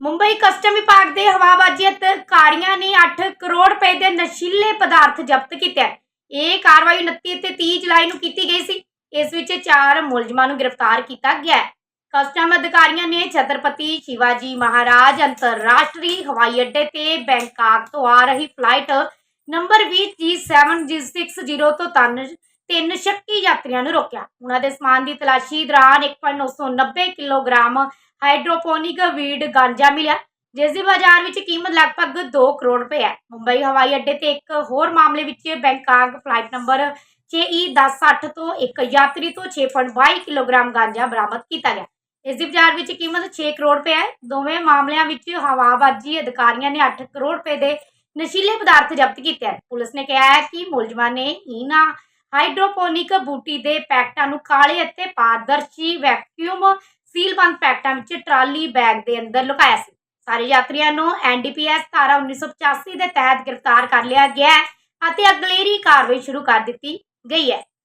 Mumbai custom ਵਿਭਾਗ ਦੇ ਹਵਾਬਾਜ਼ੀ ਅਧਿਕਾਰੀਆਂ ਨੇ 8 ਕਰੋੜ ਰੁਪਏ ਦੇ ਨਸ਼ੀਲੇ ਪਦਾਰਥ ਜ਼ਬਤ ਕੀਤੇ ਇਹ ਕਾਰਵਾਈ 29 ਅਤੇ 30 ਜੁਲਾਈ ਨੂੰ ਕੀਤੀ ਗਈ ਸੀ। ਇਸ ਵਿੱਚ ਚਾਰ ਮੁਲਜ਼ਮਾਂ ਨੂੰ ਗ੍ਰਿਫਤਾਰ ਕੀਤਾ ਗਿਆ ਹੈ। ਕਸਟਮ ਅਧਿਕਾਰੀਆਂ ਨੇ ਛਤਰਪਤੀ ਸ਼ਿਵਾਜੀ ਮਹਾਰਾਜ ਅੰਤਰਰਾਸ਼ਟਰੀ ਹਵਾਈ ਅੱਡੇ ਤੇ ਬੈਂਕਾਕ ਤੋਂ ਆ ਰਹੀ ਫਲਾਈਟ ਨੰਬਰ 20G7G60 ਤੋਂ ਤਨ ਤਿੰਨ ਸ਼ੱਕੀ ਯਾਤਰੀਆਂ ਨੂੰ ਰੋਕਿਆ। ਉਹਨਾਂ ਦੇ ਸਮਾਨ ਦੀ ਤਲਾਸ਼ੀ ਦੌਰਾਨ 1.990 ਕਿਲੋਗ੍ਰਾਮ ਹਾਈਡਰੋਪੋਨਿਕ ਵੀਡ ਗਾਂਜਾ ਮਿਲਿਆ, ਜਿਸ ਦੀ ਬਾਜ਼ਾਰ ਵਿੱਚ ਕੀਮਤ ਲਗਭਗ 2 ਕਰੋੜ ਰੁਪਏ ਹੈ। ਮੁੰਬਈ ਹਵਾਈ ਅੱਡੇ ਤੇ ਇੱਕ ਹੋਰ ਮਾਮਲੇ ਵਿੱਚ ਬੈਂਕਾਕ ਫਲਾਈਟ ਨੰਬਰ 6E1060 ਤੋਂ ਇੱਕ ਯਾਤਰੀ ਤੋਂ 6.22 ਕਿਲੋਗ੍ਰਾਮ ਗਾਂਜਾ ਬਰਾਮਦ ਕੀਤਾ ਗਿਆ। ਇਸ ਦੀ ਬਾਜ਼ਾਰ ਵਿੱਚ ਕੀਮਤ 6 ਕਰੋੜ ਰੁਪਏ ਹੈ। ਦੋਵੇਂ ਮਾਮਲਿਆਂ ਵਿੱਚ ਹਵਾਬਾਜ਼ੀ ਅਧਿਕਾਰੀਆਂ ਨੇ 8 ਕਰੋੜ ਰੁਪਏ ਦੇ ਨਸ਼ੀਲੇ ਪਦਾਰਥ ਜ਼ਬਤ ਕੀਤੇ ਹਨ। ਪੁਲਿਸ ਨੇ ਕਿਹਾ ਹੈ ਕਿ ਮੁਲਜ਼ਮਾਂ ਨੇ ਇਹਨਾਂ ਹਾਈਡਰੋਪੋਨਿਕ ਬੂਟੀ ਦੇ ਪੈਕਟਾਂ ਨੂੰ ਕਾਲੇ ਅਤੇ ਪਾਰਦਰਸ਼ੀ ਵੈਕਿਊਮ ਸੀਲਬੰਦ ਪੈਕਟਾਂ ਵਿੱਚ ਟਰਾਲੀ ਬੈਗ ਦੇ ਅੰਦਰ ਲੁਕਾਇਆ ਸੀ। ਸਾਰੇ ਯਾਤਰੀਆਂ ਨੂੰ ਐਨਡੀਪੀਐਸ ਧਾਰਾ 1985 ਦੇ ਤਹਿਤ ਗ੍ਰਿਫਤਾਰ ਕਰ ਲਿਆ ਗਿਆ ਹੈ ਅਤੇ ਅਗਲੇਰੀ ਕਾਰਵਾਈ ਸ਼ੁਰੂ ਕਰ ਦਿੱਤੀ ਗਈ ਹੈ।